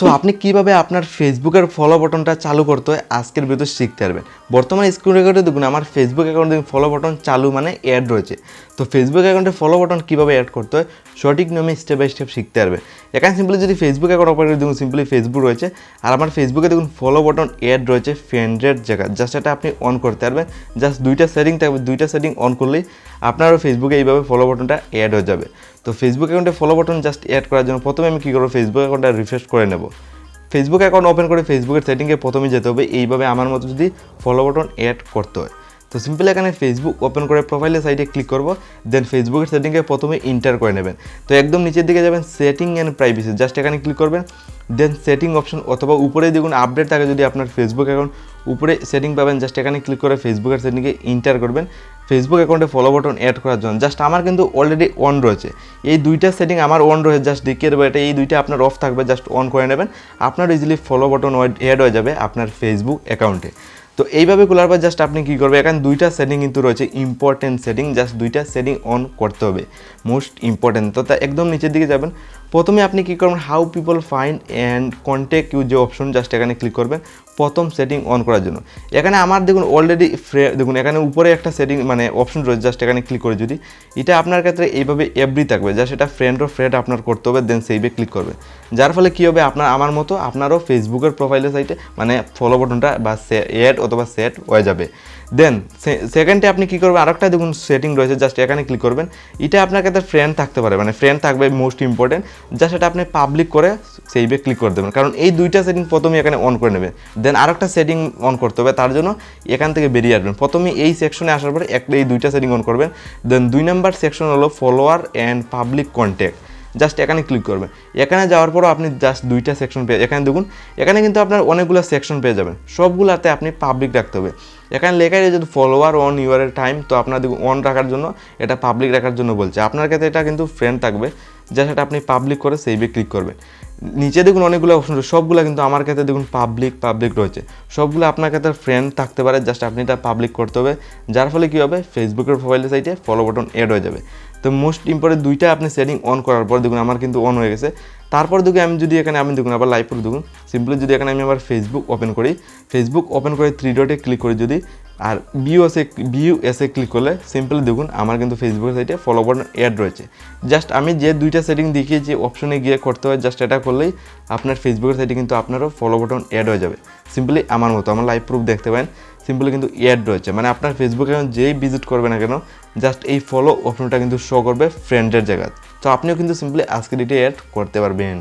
So আপনি কীভাবে আপনার ফেসবুকের ফলো বটনটা চালু করতে হয়? আজকের ভিডিও শিখতে পারবেন। বর্তমানে স্ক্রিন রেকর্ডে দেখুন, আমার ফেসবুক অ্যাকাউন্টে ফলো বটন চালু মানে অ্যাড রয়েছে। তো ফেসবুক অ্যাকাউন্টে ফলো বটন কীভাবে অ্যাড করতে হয়? সঠিক নিয়মে স্টেপ বাই স্টেপ শিখতে পারবেন। এখানে সিম্পলি যদি ফেসবুক অ্যাকাউন্ট করে দেখুন সিম্পলি ফেসবুক রয়েছে। আর আমার ফেসবুকে দেখুন ফলো বটন অ্যাড রয়েছে ফ্রেন্ডের জায়গা। জাস্ট এটা আপনি অন করতে পারবেন। জাস্ট দুইটা সেটিং থাকবে। দুইটা সেটিং অন করলেই আপনারও ফেসবুকে এইভাবে ফলো বাটনটা অ্যাড হয়ে যাবে। তো ফেসবুক অ্যাকাউন্টে ফলো বাটন জাস্ট অ্যাড করার জন্য প্রথমে আমি কী করব? ফেসবুক অ্যাকাউন্টটা রিফ্রেশ করে নেব। ফেসবুক অ্যাকাউন্ট ওপেন করে ফেসবুকের সেটিংয়ে প্রথমে যেতে হবে। এইভাবে আমার মতো যদি ফলো বাটন অ্যাড করতে হয়। তো সিম্পল এখানে ফেসবুক ওপেন করে প্রোফাইলের সাইডে ক্লিক করব। দেন ফেসবুকের সেটিংয়ে প্রথমে ইন্টার করে নেবেন। তো একদম নিচের দিকে যাবেন সেটিং অ্যান্ড প্রাইভেসি জাস্ট এখানে ক্লিক করবেন। দেন সেটিং অপশন অথবা উপরে দেখুন আপডেট থাকে যদি আপনার ফেসবুক অ্যাকাউন্ট উপরে সেটিং পাবেন জাস্ট এখানে ক্লিক করে ফেসবুকের সেটিংয়ে ইন্টার করবেন। ফেসবুক অ্যাকাউন্টে ফলো বাটন অ্যাড করার জন্য। জাস্ট আমার কিন্তু অলরেডি অন রয়েছে। এই দুইটা সেটিং আমার অন রয়েছে। জাস্ট দেখিয়ে দেবো এটা, এই দুইটা আপনার অফ থাকবে। জাস্ট অন করে নেবেন। আপনার ইজিলি ফলো বাটন অ্যাড হয়ে যাবে আপনার ফেসবুক অ্যাকাউন্টে তো এইভাবে খোলার পর জাস্ট আপনি কী করবেন? এখানে দুইটা সেটিং কিন্তু রয়েছে। ইম্পর্টেন্ট সেটিং জাস্ট দুইটা সেটিং অন করতে হবে। মোস্ট ইম্পর্টেন্ট তো তা একদম নিচের দিকে যাবেন। প্রথমে আপনি কী করবেন? How people find and contact you যে অপশন জাস্ট এখানে ক্লিক করবেন। প্রথম সেটিং অন করার জন্য। এখানে আমার দেখুন অলরেডি ফ্রে দেখুন, এখানে উপরে একটা সেটিং মানে অপশন রয়েছে জাস্ট এখানে ক্লিক করে যদি। এটা আপনার ক্ষেত্রে এইভাবে এভরি থাকবে জাস্ট এটা ফ্রেন্ড ও ফ্রেন্ড আপনার করতে হবে দেন সেইভে ক্লিক করবে। যার ফলে কী হবে? আপনার, আমার মতো আপনারও ফেসবুকের প্রোফাইলের সাইটে মানে ফলো বটনটা বা অ্যাড অথবা সেট হয়ে যাবে। দেন সেকেন্ডে আপনি কী করবেন? আরেকটা দেখুন সেটিং রয়েছে জাস্ট এখানে ক্লিক করবেন। এটা আপনার কাছে ফ্রেন্ড থাকতে পারে মানে ফ্রেন্ড থাকবে মোস্ট ইম্পর্টেন্ট জাস্ট এটা আপনি পাবলিক করে সেইভে ক্লিক করে দেবেন। কারণ এই দুইটা সেটিং প্রথমে এখানে অন করে নেবেন দেন আরেকটা সেটিং অন করতে হবে, তার জন্য এখান থেকে বেরিয়ে আসবেন। প্রথমে এই সেকশনে আসার পরে একটা এই দুইটা সেটিং অন করবেন। দেন দুই নাম্বার সেকশন হলো follower and public contact just এখানে ক্লিক করবেন। এখানে যাওয়ার পরও আপনি জাস্ট দুইটা সেকশন পেয়ে এখানে দেখুন, এখানে কিন্তু আপনার অনেকগুলো সেকশন পেয়ে যাবেন। সবগুলোতে আপনি পাবলিক রাখতে হবে। এখানে লেখাই রয়েছে ফলোয়ার অন ইউয়ারের টাইম তো আপনার দেখুন অন রাখার জন্য এটা পাবলিক রাখার জন্য বলছে। আপনার কাছে এটা কিন্তু ফ্রেন্ড থাকবে। যা সেটা আপনি পাবলিক করে সেইভে ক্লিক করবেন। নিচে দেখুন অনেকগুলো অপশন রয়েছে। সবগুলো কিন্তু আমার ক্ষেত্রে দেখুন পাবলিক পাবলিক রয়েছে। সবগুলো আপনার ক্ষেত্রে ফ্রেন্ড থাকতে পারে জাস্ট আপনি এটা পাবলিক করতে হবে। যার ফলে কী হবে? ফেসবুকের প্রোফাইলের সাইটে ফলো বাটন অ্যাড হয়ে যাবে। তো মোস্ট ইম্পর্টেন্ট দুইটা আপনি সেটিং অন করার পর দেখুন আমার কিন্তু অন হয়ে গেছে। তারপর দেখুন আমি যদি এখানে, আমি দেখুন আবার লাইভ করে দেখুন। সিম্পলি যদি এখানে আমি আবার ফেসবুক ওপেন করি ফেসবুক ওপেন করে থ্রি ডটে ক্লিক করি যদি আর বিউ এসে বিউ এসে ক্লিক করলে সিম্পলি দেখুন আমার কিন্তু ফেসবুকের সাইটে ফলো বাটন অ্যাড রয়েছে। জাস্ট আমি যে দুইটা সেটিং দেখিয়ে যে অপশনে গিয়ে করতে হয় জাস্ট এটা করলেই আপনার ফেসবুকের সাইটে কিন্তু আপনারও ফলো বাটন অ্যাড হয়ে যাবে। সিম্পলি আমার মতো, আমার লাইভ প্রুফ দেখতে পারেন সিম্পলি কিন্তু অ্যাড রয়েছে। মানে আপনার ফেসবুক অ্যাকাউন্ট যেই ভিজিট করবে না কেন জাস্ট এই ফলো অপশনটা কিন্তু শো করবে ফ্রেন্ডের জায়গায়। তো আপনিও কিন্তু সিম্পলি আজকে ডিটে অ্যাড করতে পারবেন।